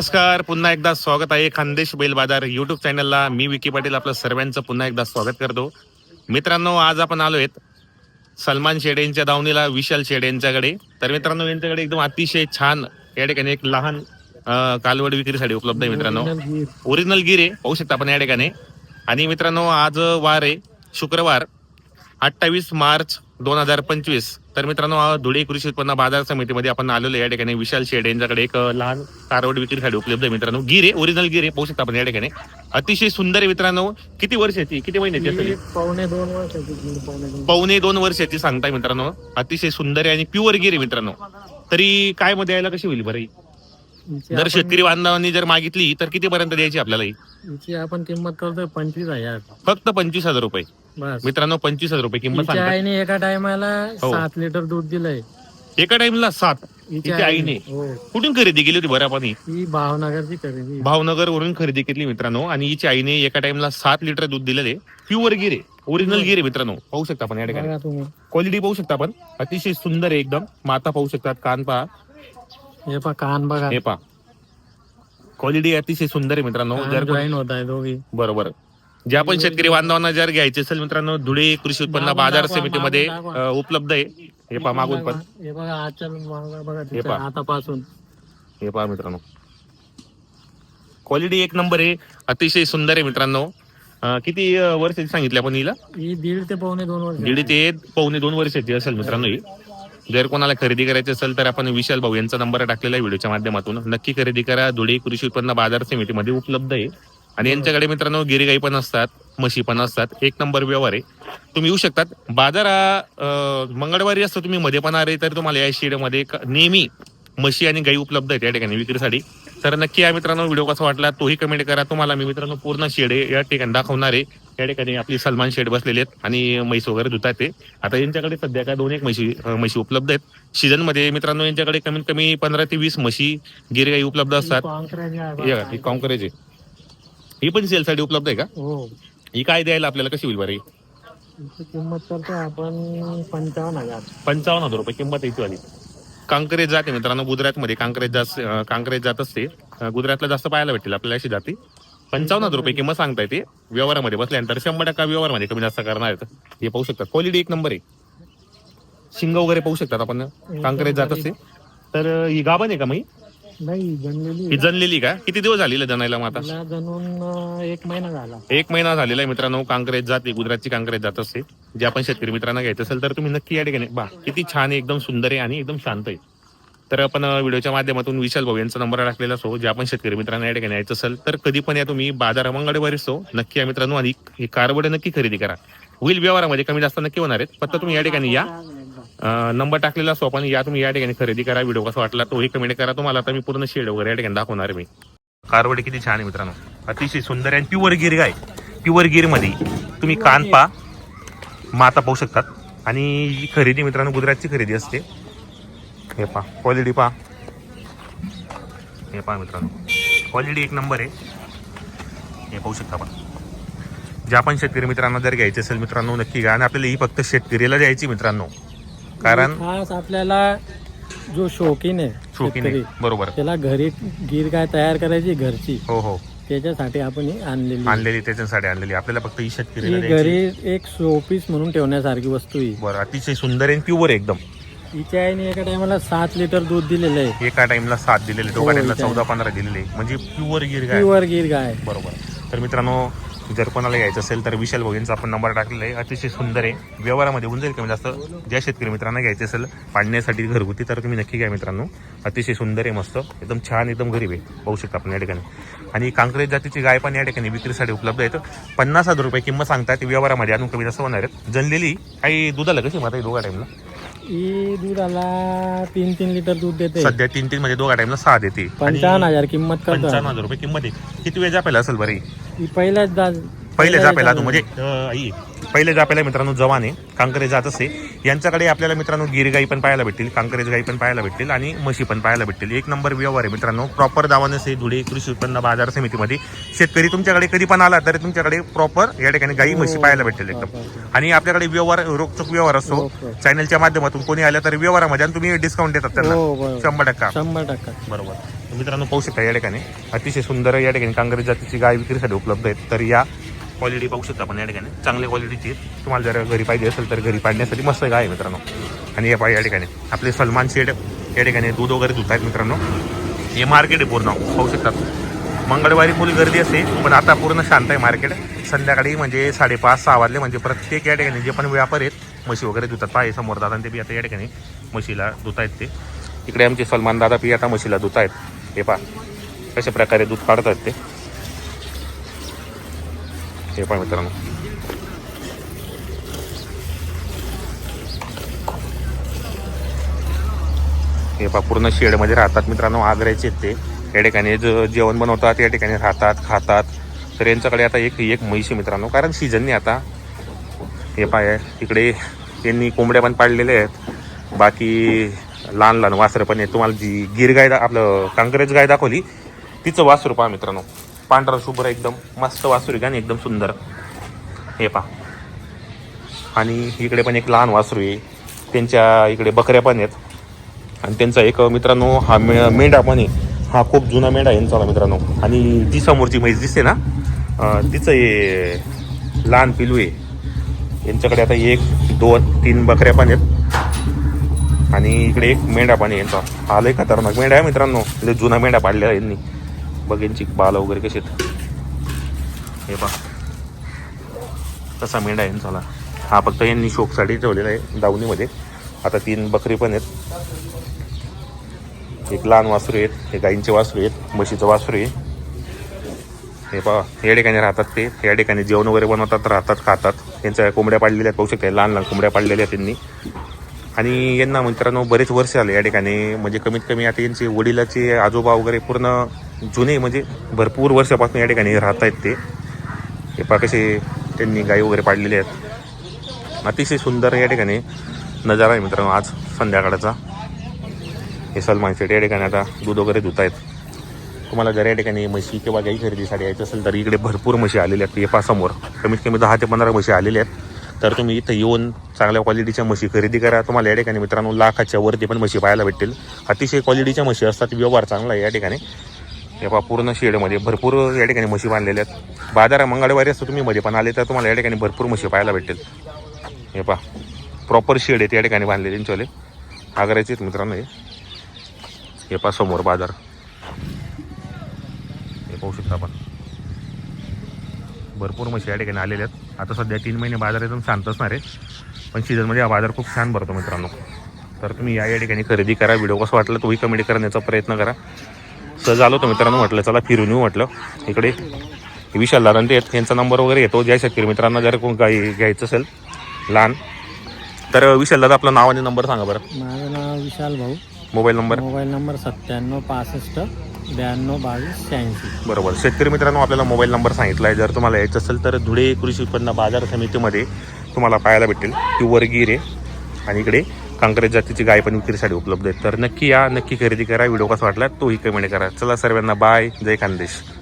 नमस्कार. पुन्हा एकदा स्वागत आहे खानदेश बैल बाजार युट्यूब चॅनलला मी विकी पाटील आपलं सर्वांचं पुन्हा एकदा स्वागत करतो. मित्रांनो आज आपण आलो आहेत सलमान शेड यांच्या दावणीला विशाल शेड यांच्याकडे. तर मित्रांनो यांच्याकडे एकदम अतिशय छान या ठिकाणी एक लहान कालवड विक्रीसाठी उपलब्ध आहे मित्रांनो. ओरिजिनल गिर. पाहू शकता आपण या ठिकाणी. आणि मित्रांनो आज वार आहे शुक्रवार अठ्ठावीस मार्च दोन हजार पंचवीस. तर मित्रांनो धुळे कृषी उत्पन्न बाजार समितीमध्ये आपण आलेलो या ठिकाणी विशाल शेड यांच्याकडे एक लहान कारवड विक्रीसाठी उपलब्ध आहे मित्रांनो. गिर ओरिजिनल गिर पाहू शकता आपण या ठिकाणी. अतिशय सुंदर आहे मित्रांनो. किती वर्षाची किती महिन्याची? पावणे दोन वर्षाची दीड पावणे दोन. वर्षाची सांगताय मित्रांनो. अतिशय सुंदर आहे आणि प्युअर गिर आहे मित्रांनो. तरी काय मध्ये यायला कशी होईल बरं ही? हिची जर शेतकरी बांधवांनी जर मागितली तर किती पर्यंत द्यायची आपल्याला ही? हिची आपण किंमत करतोय पंचवीस हजार. फक्त पंचवीस हजार रुपये. बस. मित्रांनो पंचवीस हजार रुपये किंमत हिच्या सांगतात. आईने एका टायमाला हो. सात लिटर दूध दिलंय. एका टाइमला सात. हिच्या आईने. हो. कुठून खरेदी केली होती बरं आपण ही? ही भावनगरची खरेदी. भावनगर वरून खरेदी केली मित्रांनो. आणि हिची आईने एका टाइमला सात लिटर दूध दिलेले. प्युअर गिरे. ओरिजिनल गिरे मित्रांनो. पाहू शकता आपण या ठिकाणी. बघा तुम्ही. क्वालिटी पाहू शकता आपण. अतिशय सुंदर आहे एकदम. माता पाहू शकतात. कान पहा. हे पा कान बघा. हे पहा. क्वालिटी अतिशय सुंदर आहे मित्रांनो. जर कोण- होत आहे दोघी. बरोबर. जे आपण शेतकरी बांधवांना जर घ्यायचे असेल मित्रांनो धुळे कृषी उत्पन्न बाजार समितीमध्ये अ, उपलब्ध आहे. हे पहा मागून पण. हे बघा आजच्या मागं बघा हे तिच्या पहा. हातापासून हे पहा मित्रांनो. क्वालिटी एक नंबर आहे. अतिशय सुंदर आहे मित्रांनो. अ, किती अ, वर्षाची सांगितली आपण हिला? ही दीड ते पावणे दोन वर्ष दीड ते पावणे दोन वर्षाची असेल मित्रांनो ही. जर कोणाला खरेदी करायची असेल तर आपण विशाल भाऊ यांचा नंबर टाकलेला आहे व्हिडिओच्या माध्यमातून. नक्की खरेदी करा. धुळे कृषी उत्पन्न बाजार समितीमध्ये उपलब्ध आहे. आणि यांच्याकडे मित्रांनो गिरीगाई पण असतात म्हशी पण असतात. एक नंबर व्यवहार आहे. तुम्ही येऊ शकतात. बाजार हा, मंगळवारी असतो तुम्ही मध्ये पण आले तर तुम्हाला या शेडमध्ये नेहमी म्हशी आणि गाई उपलब्ध आहेत या ठिकाणी विक्रीसाठी. तर नक्की या मित्रांनो व्हिडिओ कसा वाटला तोही कमेंट करा. तुम्हाला मी मित्रांनो पूर्ण शेड या ठिकाणी दाखवणार आहे. या ठिकाणी आपली सलमान शेड बसलेले आहेत आणि म्हैस वगैरे धुतात ते. आता यांच्याकडे सध्या काय दोन एक म्हशी म्हशी उपलब्ध आहेत. सीझनमध्ये मित्रांनो यांच्याकडे कमीत कमी पंधरा ते वीस म्हशी गिरगाई उपलब्ध असतात. कॉन्करेज ही पण सेलसाठी उपलब्ध आहे का? हो. ही काय द्यायला आपल्याला कशी होईल बरं किंमत आपण पंचावन्न हजार. पंचावन्न हजार रुपये किंमत याची वाली. कांकरेज जाते मित्रांनो गुजरातमध्ये. कांकरेज जास्त कांकरेज जात असते. गुजरातला जास्त पाहायला भेटेल आपल्याला अशी जाती. पंचावन्न रुपये किंमत सांगता येते व्यवहारामध्ये बसल्यानंतर शंभर टक्का व्यवहारमध्ये कमी जास्त करणार आहेत. हे पाहू शकतात क्वालिटी एक नंबर आहे. शिंग वगैरे पाहू शकतात आपण. कांकरेज जात असते. तर ही गाभण आहे का मग नाही जनलेली ही का? किती दिवस झालेली जनायला मग आता? तिला जणून अं, एक महिना झाला. एक महिना झालेला आहे मित्रांनो. कांकरेज जाते गुजरातची कांकरेज जात असते जे आपण शेतकरी मित्रांना घ्यायचं असेल तर तुम्ही नक्की या ठिकाणी बा. किती छान आहे एकदम सुंदर आहे आणि एकदम शांत आहे. तर आपण अं, व्हिडिओच्या माध्यमातून विशाल भाऊ यांचा नंबर टाकलेला असो जे आपण शेतकरी मित्रांना या ठिकाणी यायचं असेल तर कधी पण या तुम्ही बाजार मंगळवारी असो नक्की या मित्रांनो. आणि ही कारवडे नक्की खरेदी करा. होईल व्यवहारामध्ये कमी जास्त नक्की होणार आहेत फक्त तुम्ही या ठिकाणी या. नंबर टाकलेला असो आपण या तुम्ही या ठिकाणी खरेदी करा व्हिडिओ कसा वाटला तोही कमेंट करा. तुम्हाला आता मी पूर्ण शेड वगैरे या ठिकाणी दाखवणार मी. कारवडे किती छान आहे मित्रांनो. अतिशय सुंदर आणि प्युअर गिर गाय. प्युअर गिरमध्ये तुम्ही कान पा माता पाहू शकतात. आणि ही खरेदी मित्रांनो गुजरातची खरेदी असते. हे पा क्वालिटी पा. हे पहा मित्रांनो. क्वालिटी एक नंबर आहे. हे पाहू शकता आपण. जे आपण शेतकरी मित्रांना जर घ्यायचे असेल मित्रांनो नक्की घ्या. आणि आपल्याला ही फक्त शेतकरीला द्यायची मित्रांनो. कारण खास आपल्याला जो शौकीन आहे शोकीन शेतकरी, बरोबर. त्याला घरी गिर गाय तयार करायची घरची. हो हो. त्याच्यासाठी आपण ही आणलेली आणलेली त्याच्यासाठी आणलेली. आपल्याला फक्त ही ही द्यायची घरी एक शोपीस म्हणून ठेवण्यासारखी वस्तू ही बरं अतिशय सुंदर आहे प्युअर एकदम. हिच्या आईने एका टायमाला सात लिटर दूध दिलेलं आहे. एका टाइमला सात दिलेले दोघा हो, टाइमला इथे आहे. चौदा पंधरा दिलेले. म्हणजे प्युअर गिर गाय. प्युअर गिर गाय. बरोबर. तर मित्रांनो जर कोणाला घ्यायचं असेल तर विशाल भोगींचा आपण नंबर टाकलेला आहे. अतिशय सुंदर आहे. व्यवहारामध्ये होऊन जाईल कमी जास्त ज्या शेतकरी मित्रांना घ्यायचं असेल पाडण्यासाठी घरगुती तर तुम्ही नक्की घ्या मित्रांनो. अतिशय सुंदर आहे मस्त. एकदम छान एकदम गरीब आहे. पाहू शकता आपण या ठिकाणी. आणि कांक्रेज जातीची गाय पण या ठिकाणी विक्रीसाठी उपलब्ध आहेत. पन्नास हजार रुपये किंमत सांगतात. व्यवहारामध्ये अजून कमी जास्त होणार आहेत. जनलेली काही दुधाला कशी माता दोघा टाईमला ही दुधाला तीन तीन लिटर दूध देते. सध्या तीन तीन मध्ये दोघा टाईमला सहा देते. पंचावन्न हजार किंमत पंचावन्न हजार रुपये किंमत आहे. किती वेळ जापेला असेल बरं ही? पहिल्याच दा पहिले जापेला तू म्हणजे अं, आई पहिले जापेला मित्रांनो जवान आहे कांकरेज जात असे यांच्याकडे आपल्याला मित्रांनो गिरगाई पण पाहायला भेटतील कांकरेज गाई पण पाहायला भेटतील आणि म्हशी पण पाहायला भेटतील. एक नंबर व्यवहार आहे मित्रांनो. प्रॉपर दावानस आहे धुळे कृषी उत्पन्न बाजार समितीमध्ये शेतकरी तुमच्याकडे कधी पण आला तरी तुमच्याकडे प्रॉपर या ठिकाणी गाई म्हशी पाहायला भेटेल एकदम. आणि आपल्याकडे व्यवहार रोखचोक व्यवहार असतो. चॅनलच्या माध्यमातून कोणी आलं तर व्यवहारामध्ये आणि तुम्ही डिस्काउंट देतात त्यांना. हो शंभर टक्का. शंभर टक्का. बरोबर. तर मित्रांनो पाहू शकता या ठिकाणी. अतिशय सुंदर या ठिकाणी कांग्रेस जातीची गाय विक्रीसाठी उपलब्ध आहेत. तर या क्वालिटी पाहू शकता आपण या ठिकाणी. चांगल्या क्वालिटीची तुम्हाला जर घरी पाहिजे असेल तर घरी पाडण्यासाठी मस्त गाय आहे मित्रांनो. आणि या पाय या ठिकाणी. आपले सलमान शेड या ठिकाणी दूध वगैरे धुत आहेत मित्रांनो. हे मार्केट आहे पूर्ण. पाहू शकतात मंगळवारी फुल गर्दी असते पण आता पूर्ण शांत आहे मार्केट संध्याकाळी म्हणजे साडेपाच सहा वाजले म्हणजे प्रत्येक या ठिकाणी जे पण व्यापार आहेत म्हशी वगैरे धुतात. पाय समोर दादा आणि ते बी आता या ठिकाणी म्हशीला धुत आहेत ते. इकडे आमचे सलमान दादा पी आता म्हशीला धुत आहेत. हे पा कशा प्रकारे दूध काढतात ते. हे पण मित्रांनो हे पा पूर्ण शेडमध्ये राहतात मित्रांनो आग्र्याचे आहेत ते. या ठिकाणी ज- जेवण बनवतात या ठिकाणी राहतात खातात. तर यांच्याकडे आता एक एक म्हैशी मित्रांनो कारण सीझनने आता हे पाय इकडे यांनी कोंबड्या पण पाडलेल्या आहेत. बाकी लहान लहान वासरं पण आहेत. तुम्हाला जी गिर गाय दा- आपलं कांकरेज गाय दाखवली तिचं वासरू पहा मित्रांनो. पांढरा शुभ्र एकदम मस्त वासरू आहे नाही एकदम सुंदर. हे पहा. आणि इकडे पण एक लहान वासरू आहे. त्यांच्या इकडे बकऱ्या पण आहेत. आणि त्यांचा एक मित्रांनो हा मे मेंढा पण आहे. हा खूप जुना मेंढा आहे यांचा मित्रांनो. आणि ती समोरची म्हैस दिसते ना तिचं हे लहान पिलू आहे. यांच्याकडे आता एक दोन तीन बकऱ्या पण आहेत. आणि इकडे एक मेंढा पण आहे यांचा. हा लय खतरनाक मेंढा आहे मित्रांनो. लय जुना मेंढा पाडलेला यांनी. बघींची यांची बाल वगैरे कशी आहेत. हे पहा. तसा मेंढा आहे झाला. हा फक्त यांनी शोकसाठी ठेवलेला आहे दावणीमध्ये. आता तीन बकरी पण आहेत. एक लहान वासरू आहेत हे गाईंचे वासरू आहेत म्हशीचं वासरू आहे. हे पहा या ठिकाणी राहतात ते. या ठिकाणी जेवण वगैरे बनवतात राहतात खातात. त्यांच्या कोंबड्या पाडलेल्या पाहू शकते लहान लहान कोंबड्या पाडलेल्या आहेत त्यांनी. आणि यांना मित्रांनो बरेच वर्ष आले या ठिकाणी. म्हणजे कमीत कमी आता यांचे वडिलाचे आजोबा वगैरे पूर्ण जुने म्हणजे भरपूर वर्षापासून या ठिकाणी राहत आहेत ते. हे कसे त्यांनी गाई वगैरे पाडलेले आहेत. अतिशय सुंदर या ठिकाणी नजारा आहे मित्रांनो आज संध्याकाळचा. हे सलमान शेट या ठिकाणी आता दूध वगैरे धुत आहेत तुम्हाला जर या ठिकाणी म्हशी किंवा गाई खरेदीसाठी यायचं असेल तर इकडे भरपूर म्हशी आलेल्या आहेत. येपासमोर कमीत कमी दहा ते पंधरा म्हशी आलेल्या आहेत. तर तुम्ही इथं येऊन चांगल्या क्वालिटीच्या म्हशी खरेदी करा. तुम्हाला या ठिकाणी मित्रांनो लाखाच्या वरती पण म्हशी पाहायला भेटतील. अतिशय क्वालिटीच्या म्हशी असतात. व्यवहार चांगला आहे या ठिकाणी. हे पहा पूर्ण शेडमध्ये भरपूर या ठिकाणी म्हशी बांधलेल्या आहेत. बाजार मंगळवारी असतो तुम्ही मध्ये पण आले तर तुम्हाला या ठिकाणी भरपूर म्हशी पाहायला भेटेल हे पहा प्रॉपर शेड आहेत या ठिकाणी बांधलेले त्यांच्यावाले आग्र्याचे आहेत मित्रांनो हे. हे पहा समोर बाजार. हे पाहू शकता आपण. भरपूर म्हशी या ठिकाणी आलेल्या आहेत. आता सध्या तीन महिने बाजार एकदम शांत असणार आहे पण सीझनमध्ये हा बाजार खूप छान भरतो मित्रांनो. तर तुम्ही या या ठिकाणी खरेदी करा. व्हिडिओ कसं वाटलं तोही कमेंट करण्याचा प्रयत्न करा. सहज आलो होतो मित्रांनो म्हटलं चला फिरून येऊ म्हटलं. इकडे विशाल दादा ते यांचा नंबर वगैरे येतो. ज्या शेतकरी मित्रांना जर कोण काही घ्यायचं असेल लहान. तर विशाल दादा आपलं नाव आणि नंबर सांगा बरं. माझं नाव विशाल भाऊ. मोबाईल नंबर मोबाईल नंबर सत्त्याण्णव पासष्ट ब्याण्णव बावीस शहाऐंशी. बरोबर. शेतकरी मित्रांनो आपल्याला मोबाईल नंबर सांगितला आहे जर तुम्हाला यायचं असेल तर धुळे कृषी उत्पन्न बाजार समितीमध्ये तुम्हाला पाहायला भेटेल. प्युअर गिर आहे. आणि इकडे कांकरेज जातीची गाय पण विक्रीसाठी उपलब्ध आहेत. तर नक्की या नक्की खरेदी करा. व्हिडिओ कसा वाटला तोही कमेंट करा. चला सर्वांना बाय जय खानदेश.